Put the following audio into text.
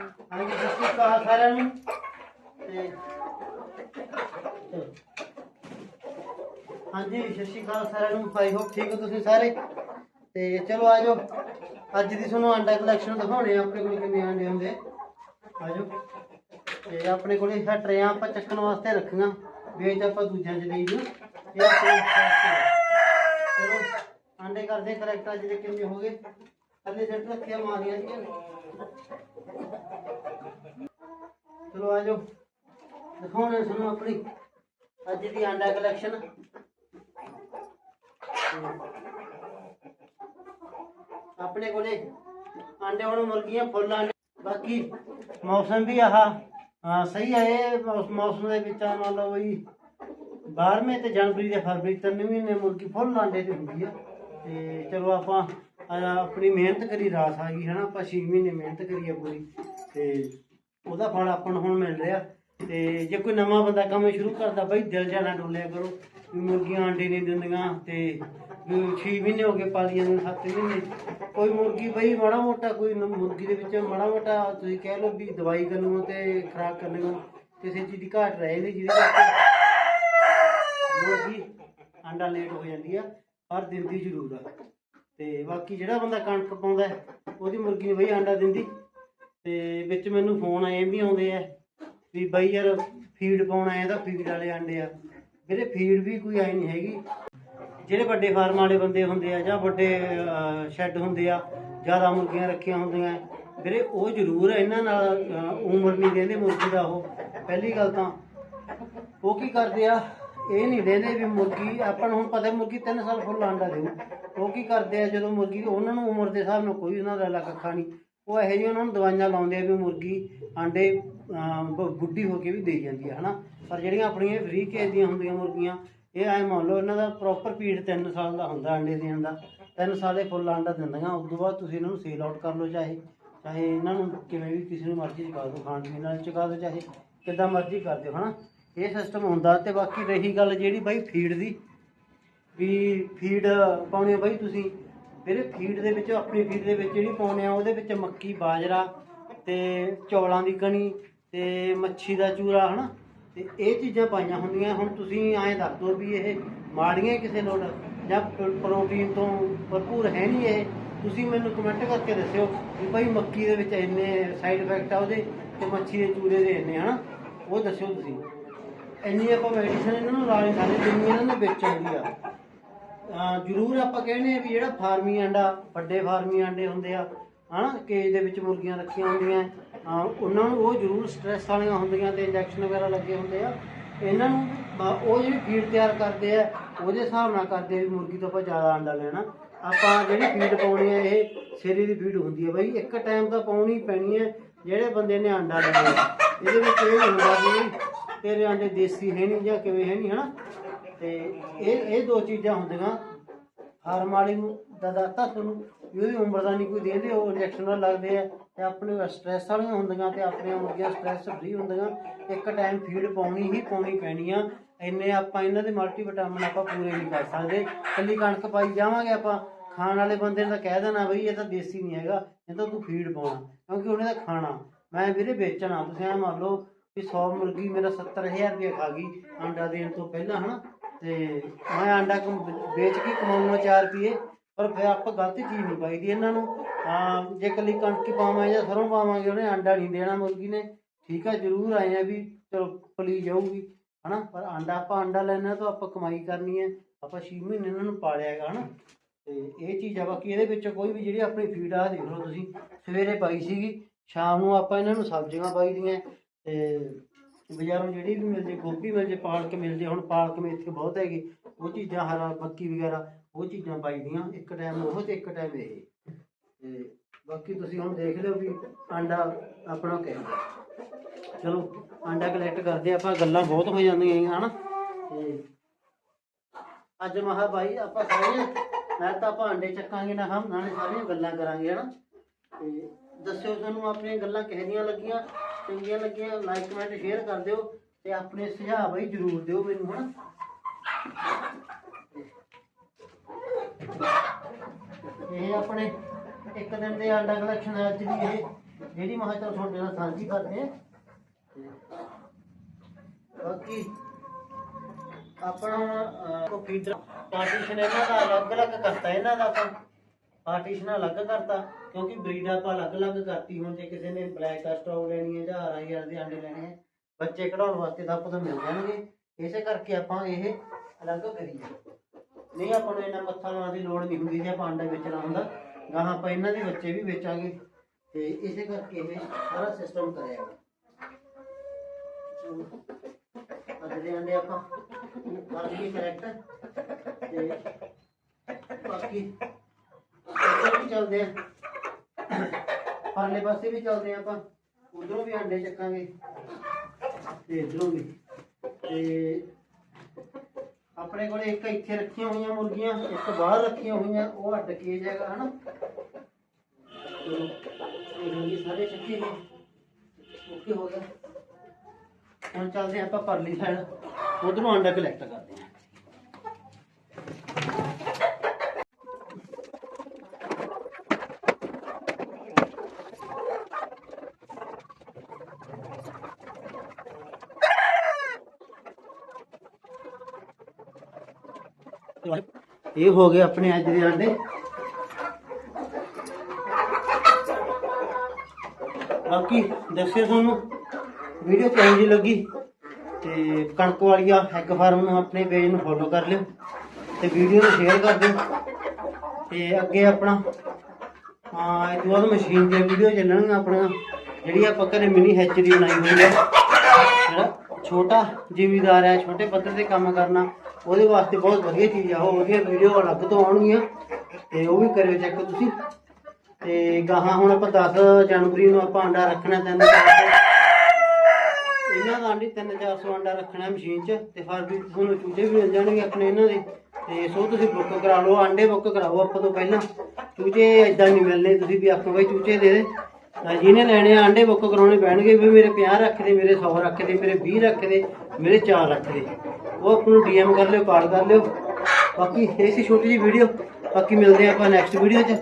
ਹਾਂਜੀ, ਸਤਿ ਸ਼੍ਰੀ ਅਕਾਲ ਸਾਰਿਆਂ ਨੂੰ। ਤੇ ਹਾਂਜੀ, ਸਤਿ ਸ਼੍ਰੀ ਅਕਾਲ ਸਾਰਿਆਂ ਨੂੰ। ਭਾਈ ਹੋਪ ਠੀਕ ਹੋ ਤੁਸੀਂ ਸਾਰੇ? ਤੇ ਚਲੋ, ਆ ਜਾਓ। ਅੱਜ ਦੀ ਤੁਹਾਨੂੰ ਅੰਡਾ ਕਲੈਕਸ਼ਨ ਦਿਖਾਉਣੇ ਆ, ਆਪਣੇ ਕੋਲ ਕਿੰਨੇ ਅੰਡੇ ਹੁੰਦੇ। ਆ ਤੇ ਆਪਣੇ ਕੋਲ ਇਹ ਟਰੇਆਂ ਆਪਾਂ ਚੱਕਣ ਵਾਸਤੇ ਰੱਖੀਆਂ। ਵੇਚ ਆਪਾਂ ਦੂਜਿਆਂ ਚ ਦੇਈ ਦਿਓ। ਇਹ ਆਪਣੇ ਚਲੋ ਅੰਡੇ ਕਰਦੇ ਕਰੈਕਟ ਅੱਜ ਕਿੰਨੇ ਹੋ ਗਏ? ਥੱਲੇ ਸੈੱਟ ਰੱਖਿਆ ਮਾਰੀਆਂ ਜੀ ਚਲੋ ਆ ਜਾਓ। ਦਿਖਾਉਣੇ ਤੁਹਾਨੂੰ ਆਪਣੀ ਅੱਜ ਦੀ ਆਂਡਾ ਕਲੈਕਸ਼ਨ ਆਪਣੇ ਕੋਲੇ ਆਂਡੇ ਹੁਣ ਮੁਰਗੀਆਂ, ਫੁੱਲ ਆਂਡੇ, ਬਾਕੀ ਮੌਸਮ ਵੀ ਆਹ, ਹਾਂ, ਸਹੀ ਹੈ ਇਹ ਮੌਸ- ਮੌਸਮ ਦੇ ਵਿੱਚ ਆ ਮੰਨ ਲਓ ਵੀ 12ਵੇਂ ਤੇ ਜਨਵਰੀ ਤੇ ਫਰਵਰੀ ਤਿੰਨ ਮਹੀਨੇ ਮੁਰਗੀ ਫੁੱਲ ਆਂਡੇ ਦੀ ਹੁੰਦੀ ਆ। ਤੇ ਚਲੋ ਆਪਾਂ ਆਪਣੀ ਮਿਹਨਤ ਕਰੀ, ਰਾਸ ਆ ਗਈ ਹਨਾ, ਆਪਾਂ 6 ਮਹੀਨੇ ਮਿਹਨਤ ਕਰੀ ਆ ਪੂਰੀ, ਤੇ ਉਹਦਾ ਫਲ ਆਪਾਂ ਨੂੰ ਹੁਣ ਮਿਲ ਰਿਹਾ, ਤੇ ਜੇ ਕੋਈ ਨਵਾਂ ਬੰਦਾ ਕੰਮ ਸ਼ੁਰੂ ਕਰਦਾ, ਬਈ ਦਿਲ ਜਾਣਾ ਡੋਲਿਆ ਕਰੋ, ਵੀ ਮੁਰਗੀਆਂ ਆਂਡੇ ਨਹੀਂ ਦਿੰਦੀਆਂ, ਤੇ 6 ਮਹੀਨੇ ਹੋ ਗਏ ਪਾਲੀਆਂ ਨੂੰ 7 ਮਹੀਨੇ, ਕੋਈ ਮੁਰਗੀ ਬਈ ਮਾੜਾ ਮੋਟਾ ਕੋਈ ਮੁਰਗੀ ਦੇ ਵਿੱਚ ਮਾੜਾ ਮੋਟਾ ਤੁਸੀਂ ਕਹਿ ਲਓ ਵੀ ਦਵਾਈ ਕਰਨੋਂ ਤੇ ਖੁਰਾਕ ਕਰਨੋਂ ਕਿਸੇ ਚੀਜ਼ ਦੀ ਘਾਟ ਰਹੇ ਨਹੀਂ ਜਿਹਦੇ ਕਰਕੇ ਮੁਰਗੀ ਆਂਡਾ ਲੇਟ ਹੋ ਜਾਂਦੀ ਆ, ਪਰ ਦਿੰਦੀ ਜ਼ਰੂਰ ਆ। ਤੇ ਬਾਕੀ ਜਿਹੜਾ ਬੰਦਾ ਕਣਕ ਪਾਉਂਦਾ ਹੈ, ਉਹਦੀ ਮੁਰਗੀ ਨਹੀਂ ਬਈ ਆਂਡਾ ਦਿੰਦੀ। ਤੇ ਵਿੱਚ ਮੈਨੂੰ ਫੋਨ ਆਏ ਵੀ ਆਉਂਦੇ ਆ ਵੀ ਬਈ ਯਾਰ ਫੀਡ ਪਾਉਣਾ ਹੈ ਤਾਂ ਫੀਡ ਵਾਲੇ ਆਂਡੇ ਆ। ਵੀਰੇ ਫੀਡ ਵੀ ਕੋਈ ਆਈ ਨਹੀਂ ਹੈਗੀ। ਜਿਹੜੇ ਵੱਡੇ ਫਾਰਮ ਵਾਲੇ ਬੰਦੇ ਹੁੰਦੇ ਆ ਜਾਂ ਵੱਡੇ ਸ਼ੈੱਡ ਹੁੰਦੇ ਆ ਜ਼ਿਆਦਾ ਮੁਰਗੀਆਂ ਰੱਖੀਆਂ ਹੁੰਦੀਆਂ ਵੀਰੇ ਉਹ ਜ਼ਰੂਰ ਇਹਨਾਂ ਨਾਲ ਅਹ, ਉਮਰ ਨਹੀਂ ਕਹਿੰਦੇ ਮੁਰਗੀ ਦਾ ਉਹ। ਪਹਿਲੀ ਗੱਲ ਤਾਂ ਉਹ ਕੀ ਕਰਦੇ ਆ ਇਹ ਨਹੀਂ ਦੇਦੇ ਵੀ ਮੁਰਗੀ ਆਪਾਂ ਨੂੰ ਹੁਣ ਪਤਾ ਮੁਰਗੀ 3 ਸਾਲ ਫੁੱਲ ਆਂਡਾ ਦੇਊ। ਉਹ ਕੀ ਕਰਦੇ ਆ ਜਦੋਂ ਮੁਰਗੀ ਉਹਨਾਂ ਨੂੰ ਉਮਰ ਦੇ ਹਿਸਾਬ ਨਾਲ ਕੋਈ ਉਹਨਾਂ ਦਾ ਇਲਾਕਾ ਕੱਖਾ ਨਹੀਂ। ਉਹ ਇਹੋ ਜਿਹੀ ਉਹਨਾਂ ਨੂੰ ਦਵਾਈਆਂ ਲਾਉਂਦੇ ਆ ਵੀ ਮੁਰਗੀ ਆਂਡੇ ਅਮ, ਬੁੱਢੀ ਹੋ ਕੇ ਵੀ ਦੇ ਜਾਂਦੀ ਹੈ ਹਨਾ? ਪਰ ਜਿਹੜੀਆਂ ਆਪਣੀਆਂ ਫ੍ਰੀ ਕੇਜ ਦੀਆਂ ਹੁੰਦੀਆਂ ਮੁਰਗੀਆਂ ਇਹ ਐ ਮੰਨ ਲਓ ਇਹਨਾਂ ਦਾ ਪ੍ਰੋਪਰ ਪੀਰੀਅਡ 3 ਸਾਲ ਦਾ ਹੁੰਦਾ ਆਂਡੇ ਦੇਣ ਦਾ। 3 ਸਾਲ ਦੇ ਫੁੱਲ ਆਂਡਾ ਦਿੰਦੀਆਂ ਉਸ ਤੋਂ ਬਾਅਦ ਤੁਸੀਂ ਇਹਨਾਂ ਨੂੰ ਸੇਲ ਆਊਟ ਕਰ ਲਓ ਚਾਹੇ ਚਾਹੇ ਇਹਨਾਂ ਨੂੰ ਕਿਵੇਂ ਵੀ ਕਿਸੇ ਨੂੰ ਮਰਜ਼ੀ ਚੁਕਾ ਦਿਓ ਖਾਣ ਪੀਣ ਨਾਲ ਚੁਕਾ ਦਿਓ ਚਾਹੇ ਕਿੱਦਾਂ ਮਰਜ਼ੀ ਕਰ ਦਿਓ ਹਨਾ? ਇਹ ਸਿਸਟਮ ਹੁੰਦਾ ਤੇ ਬਾਕੀ ਰਹੀ ਗੱਲ ਜਿਹੜੀ ਬਾਈ ਫੀਡ ਦੀ, ਵੀ ਫੀਡ ਪਾਉਣੀ ਆ ਬਾਈ ਤੁਸੀਂ। ਵੀਰੇ ਫੀਡ ਦੇ ਵਿੱਚ, ਆਪਣੀ ਫੀਡ ਦੇ ਵਿੱਚ ਜਿਹੜੀ ਪਾਉਣੇ ਆ, ਉਹਦੇ ਵਿੱਚ ਮੱਕੀ, ਬਾਜਰਾ ਤੇ ਚੌਲਾਂ ਦੀ ਕਣੀ ਤੇ ਮੱਛੀ ਦਾ ਚੂਰਾ, ਹਨਾ? ਤੇ ਇਹ ਚੀਜ਼ਾਂ ਪਾਈਆਂ ਹੁੰਦੀਆਂ। ਹੁਣ ਤੁਸੀਂ ਐਂ ਦੱਸ ਦਿਓ ਵੀ ਇਹ ਮਾੜੀਆਂ ਕਿਸੇ ਲੋੜ ਜਾਂ ਪ੍ਰੋਟੀਨ ਤੋਂ ਭਰਪੂਰ ਹੈ ਨਹੀਂ ਇਹ? ਤੁਸੀਂ ਮੈਨੂੰ ਕਮੈਂਟ ਕਰਕੇ ਦੱਸਿਓ ਕਿ ਭਾਈ ਮੱਕੀ ਦੇ ਵਿੱਚ ਇੰਨੇ ਸਾਈਡ ਇਫੈਕਟ ਆ ਉਹਦੇ ਤੇ ਮੱਛੀ ਦੇ ਚੂਰੇ ਦੇ ਇੰਨੇ, ਹਨਾ? ਉਹ ਦੱਸਿਓ ਤੁਸੀਂ। ਇੰਨੀ ਆਪਾਂ ਮੈਡੀਸਨ ਇਹਨਾਂ ਨੂੰ ਲਾ ਨਹੀਂ ਜਿੰਨੀ ਇਹਨਾਂ ਨੇ ਵਿੱਚ ਹੁੰਦੀ ਆ। ਜ਼ਰੂਰ ਆਪਾਂ ਕਹਿੰਦੇ ਆ ਵੀ ਜਿਹੜਾ ਫਾਰਮੀ ਅੰਡਾ, ਵੱਡੇ ਫਾਰਮੀ ਅੰਡੇ ਹੁੰਦੇ ਆ, ਹਨਾ ਕੇਜ ਦੇ ਵਿੱਚ ਮੁਰਗੀਆਂ ਰੱਖੀਆਂ ਹੁੰਦੀਆਂ ਉਹਨਾਂ ਨੂੰ ਉਹ ਜ਼ਰੂਰ ਸਟ੍ਰੈਸ ਵਾਲੀਆਂ ਹੁੰਦੀਆਂ ਤੇ ਇੰਜੈਕਸ਼ਨ ਵਗੈਰਾ ਲੱਗੇ ਹੁੰਦੇ ਆ। ਇਹਨਾਂ ਨੂੰ ਉਹ ਜਿਹੜੀ ਫੀਡ ਤਿਆਰ ਕਰਦੇ ਆ, ਉਹਦੇ ਹਿਸਾਬ ਨਾਲ ਕਰਦੇ ਆ ਵੀ ਮੁਰਗੀ ਤੋਂ ਆਪਾਂ ਜ਼ਿਆਦਾ ਅੰਡਾ ਲੈਣਾ। ਆਪਾਂ ਜਿਹੜੀ ਫੀਡ ਪਾਉਣੀ ਹੈ ਇਹ ਸਿਰੇ ਦੀ ਫੀਡ ਹੁੰਦੀ ਹੈ ਬਈ, ਇੱਕ ਟਾਈਮ ਤਾਂ ਪਾਉਣੀ ਪੈਣੀ ਹੈ ਜਿਹੜੇ ਬੰਦੇ ਨੇ ਅੰਡਾ ਲੈਣਾ। ਇਹਦੇ ਵਿੱਚ ਇਹ ਹੁੰਦਾ ਵੀ ਤੇਰੇ ਆਂਡੇ ਦੇਸੀ ਹੈ ਨਹੀਂ ਜਾਂ ਕਿਵੇਂ ਹੈ ਨਹੀਂ, ਹਨਾ? ਤੇ ਇਹ ਇਹ ਦੋ ਚੀਜ਼ਾਂ ਹੁੰਦੀਆਂ। ਫਾਰਮ ਵਾਲੀ ਨੂੰ ਦਾ ਦਾਤਾ ਤੁਹਾਨੂੰ ਉਹਦੀ ਉਮਰ ਦਾ ਨਹੀਂ ਕੋਈ ਦੇਦੇ ਉਹ ਇੰਜੈਕਸ਼ਨ ਲੱਗਦੇ ਆ ਤੇ ਆਪਣੇ ਸਟ੍ਰੈਸ ਵਾਲੀਆਂ ਹੁੰਦੀਆਂ ਤੇ ਆਪਣੀਆਂ ਮੁਰਗੀਆਂ ਸਟ੍ਰੈਸ ਫ੍ਰੀ ਹੁੰਦੀਆਂ। ਇੱਕ ਟਾਈਮ ਫੀਡ ਪਾਉਣੀ ਹੀ ਪਾਉਣੀ ਪੈਣੀ ਆ। ਇੰਨੇ ਆਪਾਂ ਇਹਨਾਂ ਦੇ ਮਲਟੀਵਿਟਾਮਿਨ ਆਪਾਂ ਪੂਰੇ ਨਹੀਂ ਕਰ ਸਕਦੇ। ਕੱਲੀ ਕਣਕ ਪਾਈ ਜਾਵਾਂਗੇ ਆਪਾਂ। ਖਾਣ ਵਾਲੇ ਬੰਦੇ ਨੇ ਤਾਂ ਕਹਿ ਦੇਣਾ ਬਈ ਇਹ ਤਾਂ ਦੇਸੀ ਨਹੀਂ ਹੈਗਾ, ਇਹ ਤਾਂ ਤੂੰ ਫੀਡ ਪਾਉਣਾ, ਕਿਉਂਕਿ ਉਹਨੇ ਤਾਂ ਖਾਣਾ। ਮੈਂ ਵੀਰੇ ਵੇਚਣਾ, ਤੁਸੀਂ ਐ ਮੰਨ ਲਓ 100 ਮੁਰਗੀ ਮੇਰਾ 70000 ਰੁਪਏ ਖਾ ਗਈ ਆਂਡਾ ਦੇਣ ਤੋਂ ਪਹਿਲਾਂ, ਹਨਾ? ਤੇ ਮੈਂ ਆਂਡਾ ਵੇਚ ਕੇ ਕਮਾਉਣਾ 4 ਰੁਪਏ, ਪਰ ਫਿਰ ਆਪਾਂ ਗਲਤ ਚੀਜ਼ ਨਹੀਂ ਪਾਈ ਦੀ ਇਹਨਾਂ ਨੂੰ। ਹਾਂ ਜੇ ਕੱਲੀ ਕਣਕ ਹੀ ਪਾਵਾਂਗੇ ਜਾਂ ਸਰੋਂ ਪਾਵਾਂਗੇ, ਉਹਨੇ ਆਂਡਾ ਨਹੀਂ ਦੇਣਾ ਮੁਰਗੀ ਨੇ। ਠੀਕ ਆ, ਜ਼ਰੂਰ ਆਏ ਆ ਵੀ ਚਲੋ ਪਲੀ ਜਾਊਗੀ, ਹਨਾ? ਪਰ ਆਂਡਾ, ਆਪਾਂ ਆਂਡਾ ਲੈਣਾ ਤਾਂ ਆਪਾਂ ਕਮਾਈ ਕਰਨੀ ਹੈ। ਆਪਾਂ 6 ਮਹੀਨੇ ਇਹਨਾਂ ਨੂੰ ਪਾਲਿਆ ਹੈਗਾ, ਹਨਾ? ਤੇ ਇਹ ਚੀਜ਼ ਆ, ਬਾਕੀ ਇਹਦੇ ਵਿੱਚ ਕੋਈ ਵੀ ਜਿਹੜੀ ਆਪਣੀ ਫੀਡ ਆ, ਦੇਖ ਲਓ ਤੁਸੀਂ। ਸਵੇਰੇ ਪਾਈ ਸੀਗੀ, ਸ਼ਾਮ ਨੂੰ ਆਪਾਂ ਇਹਨਾਂ ਨੂੰ ਸਬਜ਼ੀਆਂ ਪਾਈ ਦੀਆਂ। ਤੇ ਬਾਜ਼ਾਰੋਂ ਜਿਹੜੀ ਵੀ ਮਿਲ ਜੇ ਗੋਭੀ ਮਿਲ ਜੇ ਪਾਲਕ ਮਿਲ ਜੇ ਹੁਣ ਪਾਲਕ ਮੇਥੀ ਬਹੁਤ ਹੈਗੀ। ਉਹ ਚੀਜ਼ਾਂ ਹਰਾ ਮੱਕੀ ਵਗੈਰਾ, ਉਹ ਚੀਜ਼ਾਂ ਪਾਈ ਇੱਕ ਟਾਈਮ ਉਹ ਤੇ ਇੱਕ ਟਾਈਮ ਇਹ। ਤੇ ਬਾਕੀ ਤੁਸੀਂ ਹੁਣ ਦੇਖ ਲਿਓ ਵੀ ਆਂਡਾ ਆਪਣਾ ਕਹਿੰਦਾ ਚਲੋ, ਆਂਡਾ ਕਲੈਕਟ ਕਰਦੇ ਆਪਾਂ ਗੱਲਾਂ ਬਹੁਤ ਹੋ ਜਾਂਦੀਆਂ ਹੈਗੀਆਂ ਹਨਾ? ਤੇ ਅੱਜ ਮਹਾ ਭਾਈ ਆਪਾਂ ਸਾਰੇ ਨਾਲ ਤਾਂ ਆਪਾਂ ਅੰਡੇ ਚੱਕਾਂਗੇ ਨਾ ਹਮ, ਨਾਲੇ ਸਾਰੀਆਂ ਗੱਲਾਂ ਕਰਾਂਗੇ, ਹਨਾ? ਤੇ ਦੱਸਿਓ ਤੁਹਾਨੂੰ ਆਪਣੀਆਂ ਗੱਲਾਂ ਕਿਹੋ ਜਿਹੀਆਂ ਲੱਗੀਆਂ। ਚੰਗੀਆਂ ਲੱਗੀਆਂ ਲਾਈਕ ਕਮੈਂਟ ਸ਼ੇਅਰ ਕਰ ਦਿਓ ਤੇ ਆਪਣੇ ਸੁਝਾਅ ਬਈ ਜਰੂਰ ਦਿਓ ਮੈਨੂੰ, ਹਨਾ? ਇਹ ਆਪਣੇ ਇੱਕ ਦਿਨ ਦੇ ਆਂਡਾ ਕਲੈਕਸ਼ਨ ਅੱਜ ਦੀ ਇਹ ਜਿਹੜੀ ਮੈਂ ਚਲ ਤੁਹਾਡੇ ਨਾਲ ਸਾਂਝੀ ਕਰਦੇ ਆ। ਬਾਕੀ ਆਪਣਾ ਕੋ ਫੀਡਰ ਪਾਰਟੀਸ਼ਨ ਇਹਨਾਂ ਦਾ ਅਲੱਗ-ਅਲੱਗ ਕਰਤਾ ਇਹਨਾਂ ਦਾ ਆਪਾਂ ਪਾਰਟੀਸ਼ਨ ਅਲੱਗ ਕਰਤਾ, ਕਿਉਂਕਿ ਬਰੀਡ ਆਪਾਂ ਅਲੱਗ-ਅਲੱਗ ਕਰਤੀ ਹੁਣ ਜੇ ਕਿਸੇ ਨੇ ਬਲੈਕ ਸਟਾਕ ਲੈਣੀ ਹੈ ਜਾਂ ਹਰਾ ਦੇ ਅੰਡੇ ਲੈਣੇ ਹੈ, ਬੱਚੇ ਕਢਾਉਣ ਵਾਸਤੇ ਤਾਂ ਆਪਾਂ ਤੋਂ ਮਿਲ ਜਾਣਗੇ। ਇਸੇ ਕਰਕੇ ਆਪਾਂ ਇਹ ਅਲੱਗ ਕਰੀਏ। ਨਹੀਂ, ਆਪਾਂ ਨੂੰ ਇਹਨਾਂ ਮੱਥਾ ਲਾਉਣ ਦੀ ਲੋੜ ਨਹੀਂ ਹੁੰਦੀ ਜੇ ਆਪਾਂ ਅੰਡਾ ਵੇਚਣਾ ਹੁੰਦਾ ਗਾਹਾਂ ਆਪਾਂ ਇਹਨਾਂ ਦੇ ਬੱਚੇ ਵੀ ਵੇਚਾਂਗੇ। ਤੇ ਇਸੇ ਕਰਕੇ ਇਹ ਸਾਰਾ ਸਿਸਟਮ ਕਰਿਆ ਵਾ ਅੱਜ ਅੰਡੇ ਆਪਾਂ ਕਰ ਲਈਏ ਕਰੈਕਟ ਤੇ ਬਾਕੀ ਇੱਧਰ ਵੀ ਚੱਲਦੇ ਆ। ਪਰਲੇ ਪਾਸੇ ਵੀ ਚੱਲਦੇ ਆ ਆਪਾਂ। ਉਧਰੋਂ ਵੀ ਅੰਡੇ ਚੱਕਾਂਗੇ। ਤੇ ਇਧਰੋਂ ਵੀ। ਤੇ ਆਪਣੇ ਕੋਲ ਇੱਕ ਇੱਥੇ ਰੱਖੀਆਂ ਹੋਈਆਂ ਮੁਰਗੀਆਂ, ਇੱਕ ਬਾਹਰ ਰੱਖੀਆਂ ਹੋਈਆਂ, ਉਹ ਅੱਡ ਕੇ ਜਾਏਗਾ, ਹਨਾ? ਇਹ ਮੁਰਗੀ ਸਾਰੇ ਚੱਕੇ ਨੇ। ਓਕੇ ਹੋ ਗਿਆ। ਹੁਣ ਚੱਲਦੇ ਹਾਂ ਆਪਾਂ ਪਰਲੀ ਸਾਈਡ ਉਧਰੋਂ ਅੰਡਾ ਕਲੈਕਟ ਕਰਦੇ ਹਾਂ ਇਹ ਹੋ ਗਏ ਆਪਣੇ ਅੱਜ ਦੇ ਅੰਡੇ ਬਾਕੀ ਦੱਸਿਓ ਤੁਹਾਨੂੰ, ਵੀਡੀਓ ਕਿਹੋ ਜਿਹੀ ਲੱਗੀ? ਤੇ ਕਣਕ ਵਾਲੀਆ ਐਗ ਫਾਰਮ ਨੂੰ ਆਪਣੇ ਪੇਜ ਨੂੰ ਫੋਲੋ ਕਰ ਲਿਓ ਤੇ ਵੀਡੀਓ ਨੂੰ ਸ਼ੇਅਰ ਕਰ ਦਿਓ। ਤੇ ਅੱਗੇ ਆਪਣਾ, ਹਾਂ ਇਹ ਤੋਂ ਬਾਅਦ ਮਸ਼ੀਨ ਤੇ ਵੀਡੀਓ ਚੱਲਣਗੀਆਂ ਆਪਣਾ ਜਿਹੜੀ ਆਪਾਂ ਘਰੇ ਮਿਨੀ ਹੈਚਰੀ ਬਣਾਈ ਹੋਈ ਹੈ। ਜਿਹੜਾ ਛੋਟਾ ਜ਼ਿਮੀਦਾਰ ਹੈ, ਛੋਟੇ ਪੱਧਰ ਤੇ ਕੰਮ ਕਰਨਾ ਉਹਦੇ ਵਾਸਤੇ ਬਹੁਤ ਵਧੀਆ ਚੀਜ਼ ਆ ਵੀਡੀਓ ਅਲੱਗ ਤੋਂ ਆਉਣਗੀਆਂ, ਤੇ ਉਹ ਵੀ ਕਰਿਓ ਚੈੱਕ ਤੁਸੀਂ। ਤੇ ਗਾਹਾਂ ਹੁਣ ਆਪਾਂ 10 ਜਨਵਰੀ ਨੂੰ ਆਪਾਂ ਅੰਡਾ ਰੱਖਣਾ ਤਿੰਨ ਚਾਰ ਸੌ। ਇਹਨਾਂ ਦਾ ਆਂਡੀ 3-400 ਅੰਡਾ ਰੱਖਣਾ ਮਸ਼ੀਨ 'ਚ, ਤੇ ਫਰਵਰੀ 'ਚ ਤੁਹਾਨੂੰ ਚੂਚੇ ਵੀ ਮਿਲ ਜਾਣਗੇ ਆਪਣੇ ਇਹਨਾਂ ਦੇ। ਤੇ ਸੋ ਤੁਸੀਂ ਬੁੱਕ ਕਰਾ ਲਓ, ਆਂਡੇ ਬੁੱਕ ਕਰਾਓ ਆਪਾਂ ਤੋਂ ਪਹਿਲਾਂ। ਚੂਚੇ ਇਦਾਂ ਨਹੀਂ ਮਿਲਣੇ, ਤੁਸੀਂ ਵੀ ਆਖੋ ਬਈ ਚੂਚੇ ਦੇ ਦੇ। ਤਾਂ ਜਿਹਨੇ ਲੈਣੇ ਆ, ਆਂਡੇ ਬੁੱਕ ਕਰਾਉਣੇ ਪੈਣਗੇ ਵੀ ਮੇਰੇ 50 ਰੱਖ ਦੇ, ਮੇਰੇ 100 ਰੱਖ ਦੇ, ਮੇਰੇ 20 ਰੱਖ ਦੇ, ਮੇਰੇ 4 ਰੱਖ ਦੇ। ਉਹ ਆਪ ਨੂੰ ਡੀਐਮ ਕਰ ਲਿਓ ਕਾਲ ਕਰ ਲਿਓ। ਬਾਕੀ, ਇਹ ਸੀ ਛੋਟੀ ਜਿਹੀ ਵੀਡੀਓ ਬਾਕੀ ਮਿਲਦੇ ਆਪਾਂ ਨੈਕਸਟ ਵੀਡੀਓ 'ਚ।